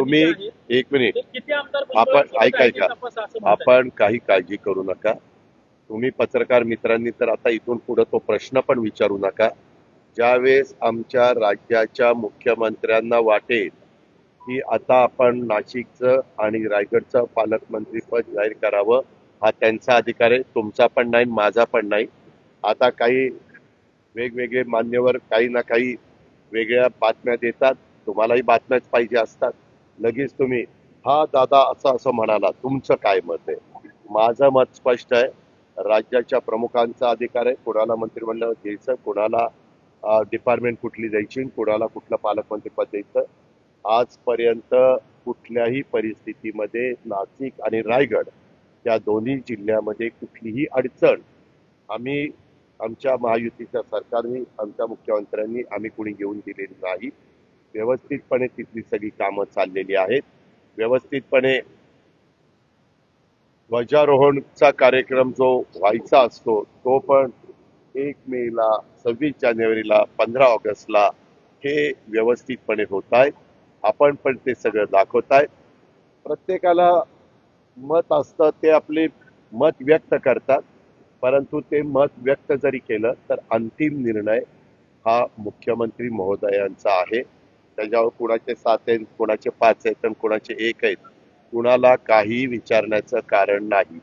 तुम्ही आहेत. एक मिनिट. आपण गुंतवणुकीसोबत ऐका आहेत ऐका तपासा असं म्हणताय. आपण काही काळजी करू नका. तुम्ही पत्रकार मित्रांनी तर आता इथून पुढे तो प्रश्न पण विचारू नका. ज्यावेळेस आमच्या राज्याच्या मुख्यमंत्र्यांना वाटेल की आता आपण नाशिकचं आणि रायगडचं पालकमंत्रीपद जाहीर करावं हा त्यांचा अधिकार आहे तुमचा पण नाही माझा पण नाही. आता काही वेगवेगळे मान्यवर काही ना काही वेगळ्या बातम्या देतात तुम्हालाही बातम्याच पाहिजे असतात. लगेच तुम्ही हा दादा असं असं म्हणाला. तुमचं काय मत आहे? माझं मत स्पष्ट आहे. राज्याच्या प्रमुखांचा अधिकार आहे. कोणाला मंत्रिमंडळ द्यायचं कोणाला डिपार्टमेंट कुठली द्यायची कोणाला कुठलं पालकमंत्रीपद द्यायचं. आजपर्यंत कुठल्याही परिस्थितीमध्ये नाशिक आणि रायगड या दोन्ही जिल्ह्यामध्ये कुठलीही अडचण आम्ही आमच्या महायुतीच्या सरकारने आमच्या मुख्यमंत्र्यांनी आम्ही कुणी घेऊन दिलेली नाही. व्यवस्थितपणे तिथली सगळी कामं चाललेली आहेत. व्यवस्थितपणे ध्वजारोहणचा कार्यक्रम जो व्हायचा असतो तो पण एक मेला सव्वीस जानेवारीला पंधरा ऑगस्टला हे व्यवस्थितपणे होत आहे. आपण पण ते सगळं दाखवत आहे. प्रत्येकाला मत असतं ते आपले मत व्यक्त करतात. परंतु ते मत व्यक्त जरी केलं तर अंतिम निर्णय हा मुख्यमंत्री महोदयांचा आहे. त्याच्यावर कुणाचे सात आहेत कुणाचे पाच आहेत आणि कुणाचे एक आहेत कुणाला काही विचारण्याचं कारण नाही.